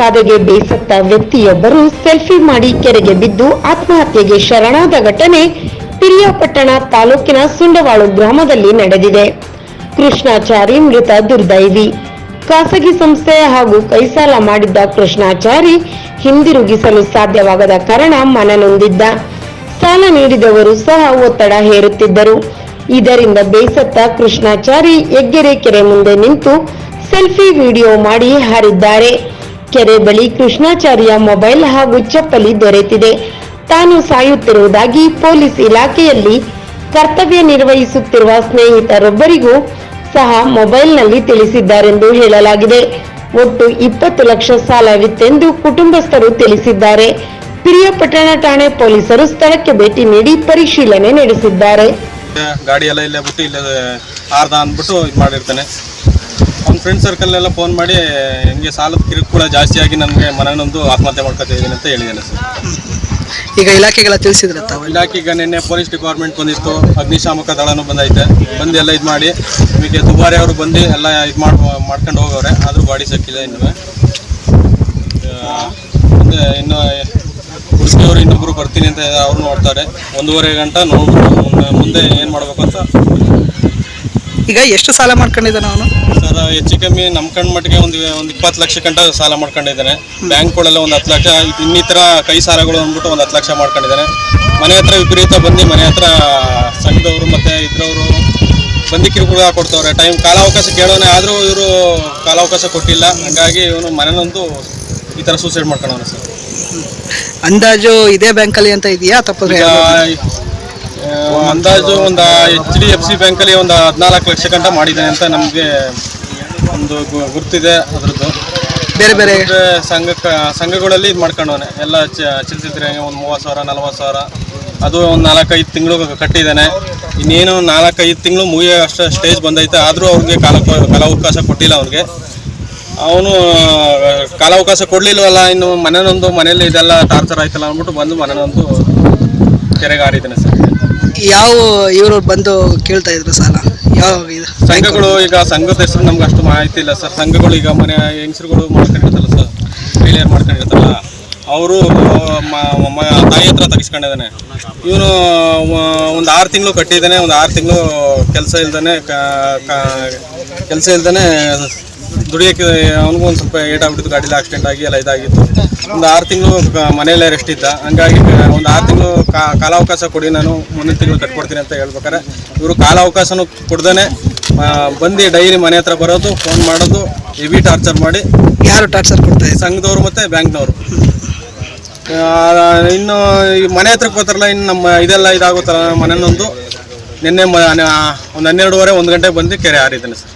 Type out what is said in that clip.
ಬಾಧೆಗೆ ಬೇಸತ್ತ ವ್ಯಕ್ತಿಯೊಬ್ಬರು ಸೆಲ್ಫಿ ಮಾಡಿ ಕೆರೆಗೆ ಬಿದ್ದು ಆತ್ಮಹತ್ಯೆಗೆ ಶರಣಾದ ಘಟನೆ ಪಿರಿಯಾಪಟ್ಟಣ ತಾಲೂಕಿನ ಸುಂಡವಾಳು ಗ್ರಾಮದಲ್ಲಿ ನಡೆದಿದೆ. ಕೃಷ್ಣಾಚಾರಿ ಮೃತ ದುರ್ದೈವಿ. ಖಾಸಗಿ ಸಂಸ್ಥೆ ಹಾಗೂ ಕೈಸಾಲ ಮಾಡಿದ್ದ ಕೃಷ್ಣಾಚಾರಿ ಹಿಂದಿರುಗಿಸಲು ಸಾಧ್ಯವಾಗದ ಕಾರಣ ಮನನೊಂದಿದ್ದ ಸಾಲ ನೀಡಿದವರು ಸಹ ಒತ್ತಡ ಹೇರುತ್ತಿದ್ದರು. ಇದರಿಂದ ಬೇಸತ್ತ ಕೃಷ್ಣಾಚಾರಿ ಎಗ್ಗೆರೆ ಕೆರೆ ಮುಂದೆ ನಿಂತು ಸೆಲ್ಫಿ ವಿಡಿಯೋ ಮಾಡಿ ಹಾರಿದ್ದಾರೆ. ಕೆರೆ ಬಳಿ ಕೃಷ್ಣಾಚಾರ್ಯ ಮೊಬೈಲ್ ಹಾಗೂ ಚಪ್ಪಲಿ ದೊರೆತಿದೆ. ತಾನು ಸಾಯುತ್ತಿರುವುದಾಗಿ ಪೊಲೀಸ್ ಇಲಾಖೆಯಲ್ಲಿ ಕರ್ತವ್ಯ ನಿರ್ವಹಿಸುತ್ತಿರುವ ಸ್ನೇಹಿತರೊಬ್ಬರಿಗೂ ಸಹ ಮೊಬೈಲ್ನಲ್ಲಿ ತಿಳಿಸಿದ್ದಾರೆಂದು ಹೇಳಲಾಗಿದೆ. ಒಟ್ಟು ಇಪ್ಪತ್ತು ಲಕ್ಷ ಸಾಲವಿತ್ತೆಂದು ಕುಟುಂಬಸ್ಥರು ತಿಳಿಸಿದ್ದಾರೆ. ಪಿರಿಯಾಪಟ್ಟಣ ಠಾಣೆ ಪೊಲೀಸರು ಸ್ಥಳಕ್ಕೆ ಭೇಟಿ ನೀಡಿ ಪರಿಶೀಲನೆ ನಡೆಸಿದ್ದಾರೆ. ಗಾಡಿ ಎಲ್ಲ ಇಲ್ಲೇ ಬಿಟ್ಟು ಇಲ್ಲೇ ಆರ್ದ ಅಂದ್ಬಿಟ್ಟು ಇದು ಫ್ರೆಂಡ್ ಸರ್ಕಲ್ ಎಲ್ಲ ಫೋನ್ ಮಾಡಿ ಹಿಂಗೆ ಸಾಲದ ಕಿರುಕುಳ ಜಾಸ್ತಿ ಆಗಿ ನನಗೆ ಮನನೊಂದು ಆತ್ಮಹತ್ಯೆ ಮಾಡ್ಕೊತಿದ್ದೀನಿ ಅಂತ ಹೇಳಿದ್ದೇನೆ ಸರ್. ಈಗ ಇಲಾಖೆಗೆಲ್ಲ ತಿಳಿಸಿದ್ರೆ ತಾವು? ಇಲಾಖೆಗೆ ನಿನ್ನೆ ಪೊಲೀಸ್ ಡಿಪಾರ್ಟ್ಮೆಂಟ್ ಬಂದಿತ್ತು ಅಗ್ನಿಶಾಮಕ ದಳನೂ ಬಂದೈತೆ. ಬಂದು ಎಲ್ಲ ಇದು ಮಾಡಿ ನಿಮಗೆ ದುಬಾರಿ ಅವರು ಬಂದು ಎಲ್ಲ ಇದು ಮಾಡಿ ಮಾಡ್ಕೊಂಡು ಹೋಗವ್ರೆ ಆದರೂ ಗಾಡಿ ಸಿಕ್ಕಿಲ್ಲ ಇನ್ನೂ ಮುಂದೆ ಇನ್ನು ಹುಡುಗಿಯವರು ಇನ್ನೊಬ್ಬರು ಬರ್ತೀನಿ ಅಂತ ಅವ್ರು ನೋಡ್ತಾರೆ. ಒಂದೂವರೆ ಗಂಟೆ ನೋಡ್ಬಿಟ್ಟು ಮುಂದೆ- ಮುಂದೆ ಏನು ಮಾಡಬೇಕು ಅಂತ. ಈಗ ಎಷ್ಟು ಸಾಲ ಮಾಡ್ಕೊಂಡಿದ್ದಾನೆ ಅವನು? ಸರ್ ಹೆಚ್ಚು ಕಮ್ಮಿ ನಮ್ಮ ಕಣ್ಣು ಮಟ್ಟಿಗೆ ಒಂದು ಒಂದು ಇಪ್ಪತ್ತು ಲಕ್ಷ ಗಂಟ ಸಾಲ ಮಾಡ್ಕೊಂಡಿದ್ದಾನೆ. ಬ್ಯಾಂಕ್ಗಳೆಲ್ಲ ಒಂದು ಹತ್ತು ಲಕ್ಷ ಇನ್ನಿತರ ಕೈ ಸಾಲಗಳು ಅಂದ್ಬಿಟ್ಟು ಒಂದು ಹತ್ತು ಲಕ್ಷ ಮಾಡ್ಕೊಂಡಿದ್ದಾನೆ. ಮನೆ ಹತ್ರ ವಿಪರೀತ ಬಂದು ಮನೆ ಹತ್ರ ಸಂಘದವರು ಮತ್ತು ಇದ್ರವರು ಬಂದು ಕಿರುಕುಳ ಕೊಡ್ತವ್ರೆ. ಟೈಮ್ ಕಾಲಾವಕಾಶ ಕೇಳೋನೆ ಆದರೂ ಇವರು ಕಾಲಾವಕಾಶ ಕೊಟ್ಟಿಲ್ಲ. ಹಂಗಾಗಿ ಇವನು ಮನೆನೊಂದು ಈ ಥರ ಸೂಸೈಡ್ ಮಾಡ್ಕೊಳ್ಳೋಣ ಸರ್. ಅಂದಾಜು ಇದೇ ಬ್ಯಾಂಕಲ್ಲಿ ಅಂತ ಇದೆಯಾ ತಪ್ಪ ಅಂದಾಜು ಒಂದು ಎಚ್ ಡಿ ಎಫ್ ಸಿ ಬ್ಯಾಂಕಲ್ಲಿ ಒಂದು ಹದಿನಾಲ್ಕು ಲಕ್ಷ ಗಂಟ ಮಾಡಿದ್ದಾನೆ ಅಂತ ನಮಗೆ ಒಂದು ಗು- ಗುರ್ತಿದೆ ಅದರದ್ದು. ಬೇರೆ ಬೇರೆ ಸಂಘ ಸಂಘಗಳಲ್ಲಿ ಇದು ಮಾಡ್ಕೊಂಡವನೆ. ಎಲ್ಲ ಚಿಲ್ತಿದ್ರೆ ಒಂದು ಮೂವತ್ತು ಸಾವಿರ ನಲ್ವತ್ತು ಸಾವಿರ. ಅದು ಒಂದು ನಾಲ್ಕೈದು ತಿಂಗಳು ಕಟ್ಟಿದ್ದಾನೆ. ಇನ್ನೇನು ನಾಲ್ಕೈದು ತಿಂಗಳು ಮುಗಿಯೋ ಅಷ್ಟು ಸ್ಟೇಜ್ ಬಂದೈತೆ. ಆದರೂ ಅವ್ರಿಗೆ ಕಾಲ ಕಾಲಾವಕಾಶ ಕೊಟ್ಟಿಲ್ಲ ಅವ್ರಿಗೆ ಅವನು ಕಾಲಾವಕಾಶ ಕೊಡಲಿಲ್ಲವಲ್ಲ ಇನ್ನು ಮನೆಯೊಂದು ಮನೇಲಿ ಇದೆಲ್ಲ ಟಾರ್ಚರ್ ಆಯ್ತಲ್ಲ ಅಂದ್ಬಿಟ್ಟು ಬಂದು ಮನೆಯೊಂದು ಕೆರೆಗೆ ಹಾರಿದ್ದಾನೆ ಸರ್. ಯಾವ ಇವರು ಬಂದು ಕೇಳ್ತಾ ಇದ್ರು ಸಾಲ? ಯಾವ ಸಂಘಗಳು ಈಗ ಸಂಘದ ಹೆಸರು ನಮ್ಗೆ ಅಷ್ಟು ಮಾಹಿತಿ ಇಲ್ಲ ಸರ್. ಸಂಘಗಳು ಈಗ ಮನೆ ಹೆಂಗಸರುಗಳು ಮಾಡ್ಕೊಂಡಿರ್ತಲ್ಲ ಸರ್. ಫೇಲಿಯರ್ ಮಾಡ್ಕೊಂಡಿರ್ತಲ್ಲ ಅವರು ತಾಯಿ ಹತ್ರ ತೆಗಿಸ್ಕೊಂಡಿದ್ದಾನೆ. ಇವನು ಒಂದು ಆರು ತಿಂಗಳು ಕಟ್ಟಿದ್ದಾನೆ, ಒಂದು ಆರು ತಿಂಗಳು ಕೆಲಸ ಇಲ್ದಾನೆ ಕೆಲಸ ಇಲ್ದಾನೆ ದುಡಿಯೋಕೆ ಅವನಿಗೂ ಒಂದು ಸ್ವಲ್ಪ ಏಟಾಗ್ಬಿಟ್ಟಿತ್ತು ಗಾಡೀಲಿ ಆಕ್ಸಿಡೆಂಟ್ ಆಗಿ ಎಲ್ಲ ಇದಾಗಿತ್ತು. ಒಂದು ಆರು ತಿಂಗಳು ಮನೆಯಲ್ಲೇ ರೆಸ್ಟ್ ಇದ್ದ. ಹಂಗಾಗಿ ಒಂದು ಆರು ತಿಂಗಳು ಕಾಲಾವಕಾಶ ಕೊಡಿ ನಾನು ಮುಂದಿನ ತಿಂಗಳು ಕಟ್ಕೊಡ್ತೀನಿ ಅಂತ ಹೇಳ್ಬೇಕಾರೆ ಇವರು ಕಾಲಾವಕಾಶನೂ ಕೊಡ್ದೇ ಬಂದು ಡೈಲಿ ಮನೆ ಹತ್ರ ಬರೋದು ಫೋನ್ ಮಾಡೋದು ಹೆವಿ ಟಾರ್ಚರ್ ಮಾಡಿ ಯಾರು ಟಾರ್ಚರ್ ಕೊಡ್ತಾರೆ ಸಂಘದವ್ರು ಮತ್ತು ಬ್ಯಾಂಕ್ನವರು. ಇನ್ನು ಈ ಮನೆ ಹತ್ರಕ್ಕೆ ಬರ್ತಾರಲ್ಲ ಇನ್ನು ನಮ್ಮ ಇದೆಲ್ಲ ಇದಾಗುತ್ತಲ್ಲ ಮನೆಯೊಂದು ನಿನ್ನೆ ಮ ಒಂದು ಹನ್ನೆರಡುವರೆ ಒಂದು ಗಂಟೆಗೆ ಬಂದು ಕೆರೆ ಹಾರಿದ್ದೇನೆ ಸರ್.